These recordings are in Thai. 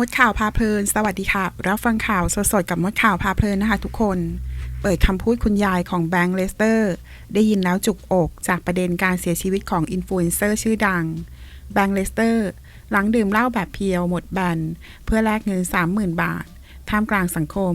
มดข่าวพาเพลิน สวัสดีค่ะ รับฟังข่าวสดๆกับมดข่าวพาเพลินนะคะทุกคน เปิดคำพูดคุณยายของแบงค์เลสเตอร์ ได้ยินแล้วจุกอกจากประเด็นการเสียชีวิตของอินฟลูเอนเซอร์ชื่อดัง แบงค์เลสเตอร์ หลังดื่มเหล้าแบบเพียวหมดแบนเพื่อแลกเงิน 30,000 บาท ท่ามกลางสังคม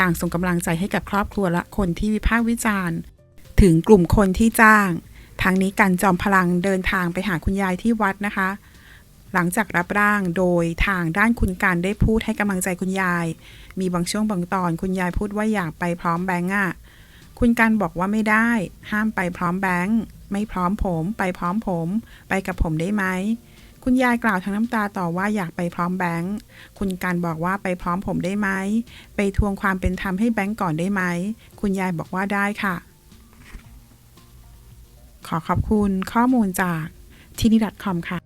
ต่างส่งกำลังใจให้กับครอบครัวและคนที่วิพากษ์วิจารณ์ ถึงกลุ่มคนที่จ้าง ทางนี้กันจอมพลังเดินทางไปหาคุณยายที่วัดนะคะ หลังจากรับร่างโดยทางด้านคุณการได้พูดให้กำลังใจคุณยาย มีบางช่วงบางตอนคุณยายพูดว่าอยากไปพร้อมแบงค์อะคุณการบอกว่าไม่ได้ ห้ามไปพร้อมแบงค์ไม่พร้อมผม ไปพร้อมผม ไปกับผมได้ไหมคุณยายกล่าวทั้งน้ำตาต่อว่าอยากไปพร้อมแบงค์คุณการบอกว่าไปพร้อมผมได้ไหมไปทวงความเป็นธรรมให้แบงค์ก่อนได้ไหมคุณยายบอกว่าได้ค่ะ ขอขอบคุณข้อมูลจากที่นี่ .com ค่ะ